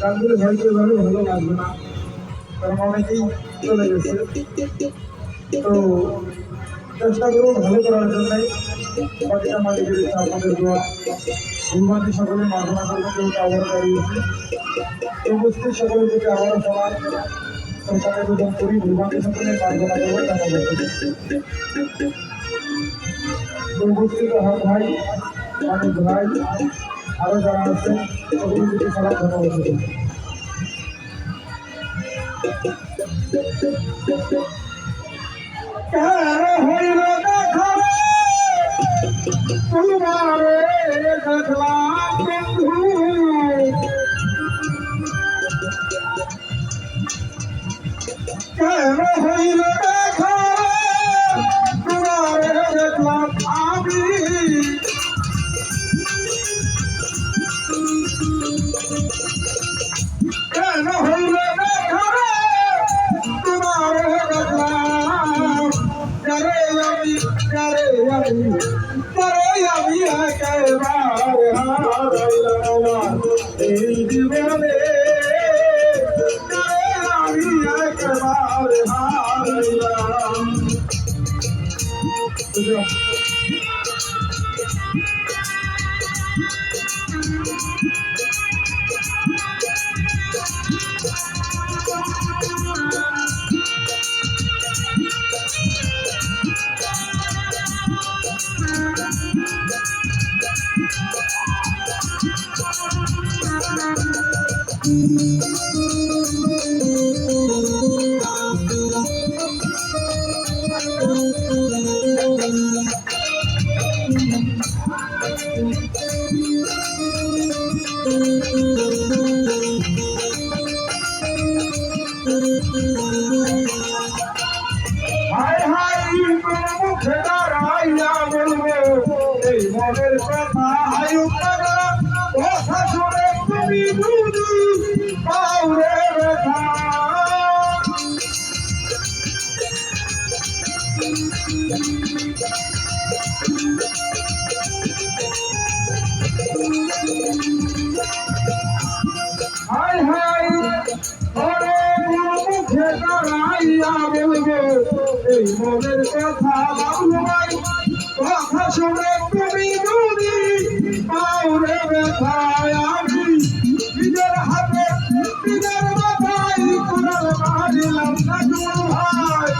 গানগুলো হয়তো এভাবে ভালো লাগবে না। কারণ অনেকেই চলে গেছে। তো চেষ্টা করব ভালো করার জন্য বাকিটা মালিকের আপনাদের দোয়া। ভুলবান্তি সকলে মার্জনা করবেন যেহেতু আবার দাঁড়িয়েছে উপস্থিত সকলের প্রতি আবারও সবার সরকারের বেতন করি ভুলবান্তি সকলে মার্জনা করবেন উপস্থিত হক ভাই, অনেক ভাই। আরও যারা আছেন প্রতি সালাম ধন্যবাদ। কার হইল করে আমি একেবারে হারাইলাম এই জীবনে করে আমি একেবারে হারাইলাম হায় এই মনের কথা কথা শুনে তুমি যদি পাউরে ব্যথায় আমি লাভ না হয়